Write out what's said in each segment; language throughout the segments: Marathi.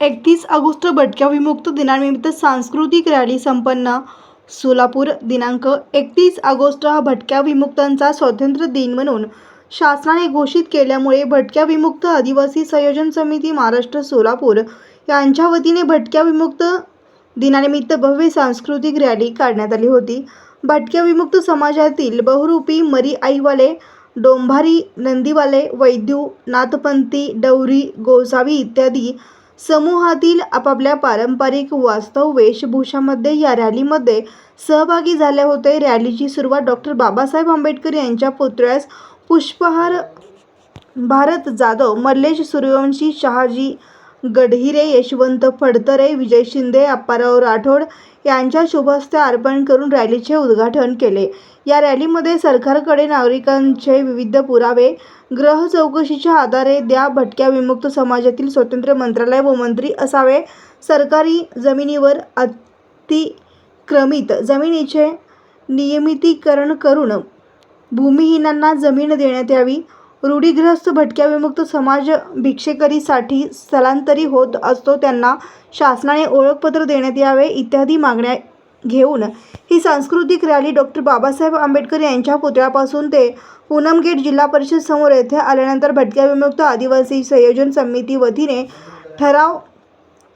एकतीस ऑगस्ट भटक्या विमुक्त दिनानिमित्त सांस्कृतिक रॅली संपन्न. सोलापूर दिनांक एकतीस ऑगस्ट हा भटक्या विमुक्तांचा स्वातंत्र्य दिन म्हणून शासनाने घोषित केल्यामुळे भटक्या विमुक्त आदिवासी संयोजन समिती महाराष्ट्र सोलापूर यांच्या वतीने भटक्या विमुक्त दिनानिमित्त भव्य सांस्कृतिक रॅली काढण्यात आली होती. भटक्या विमुक्त समाजातील बहुरूपी मरी आईवाले डोंभारी नंदीवाले वैद्यू नाथपंथी डवरी गोसावी इत्यादी समूहातील आपापल्या पारंपरिक वास्तव वेशभूषामध्ये या रॅलीमध्ये सहभागी झाले होते. रॅलीची सुरुवात डॉक्टर बाबासाहेब आंबेडकर यांच्या पुतळ्यास पुष्पहार भारत जाधव मल्लेश सूर्यवंशी शहाजी गढहिरे यशवंत फडतरे विजय शिंदे अप्पाराव राठोड यांच्या शुभहस्ते अर्पण करून रॅलीचे उद्घाटन केले. या रॅलीमध्ये सरकारकडे नागरिकांचे विविध पुरावे ग्रह चौकशीच्या आधारे द्या भटक्या विमुक्त समाजातील स्वतंत्र मंत्रालय व मंत्री असावे. सरकारी जमिनीवर अतिक्रमित जमिनीचे नियमितीकरण करून भूमिहीनांना जमीन देण्यात यावी. रूढीग्रस्त भटक्या विमुक्त समाज भिक्षेकरीसाठी स्थलांतरी होत असतो त्यांना शासनाने ओळखपत्र देण्यात यावे इत्यादी मागण्या घेऊन ही सांस्कृतिक रॅली डॉक्टर बाबासाहेब आंबेडकर यांच्या पुतळ्यापासून ते पूनमगेट जिल्हा परिषद समोर येथे आल्यानंतर भटक्या विमुक्त आदिवासी संयोजन समिती वतीने ठराव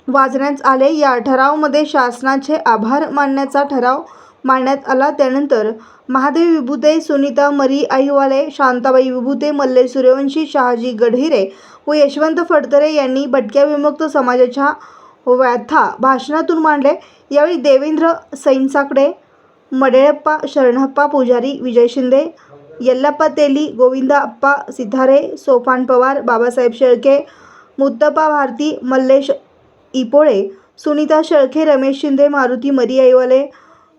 वाजण्यात आले. या ठरावमध्ये शासनाचे आभार मानण्याचा ठराव मांडण्यात आला. त्यानंतर महादेवी विभुते सुनीता मरी अहिवाले शांताबाई विभुते मल्ले सूर्यवंशी शहाजी गढहिरे व यशवंत फडतरे यांनी भटक्या विमुक्त समाजाच्या व्याथा भाषणातून मांडले. यावेळी देवेंद्र सैनसाकडे मडेळप्पा शरणप्पा पुजारी विजय शिंदे यल्लप्पा तेली गोविंदा अप्पा सिद्धारे सोपान पवार बाबासाहेब शेळके मुत्तप्पा भारती मल्लेश इपोळे सुनीता शेळके रमेश शिंदे मारुती मरी आईवाले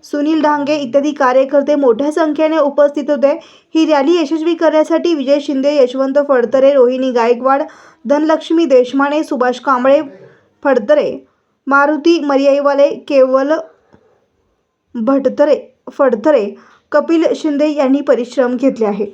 सुनील डांगे इत्यादी कार्यकर्ते मोठ्या संख्येने उपस्थित होते. ही रॅली यशस्वी करण्यासाठी विजय शिंदे यशवंत फडतरे रोहिणी गायकवाड धनलक्ष्मी देशमाने सुभाष कांबळे फडतरे मारुती मरियाईवाले केवल भटतरे फडतरे कपिल शिंदे यांनी परिश्रम घेतले आहे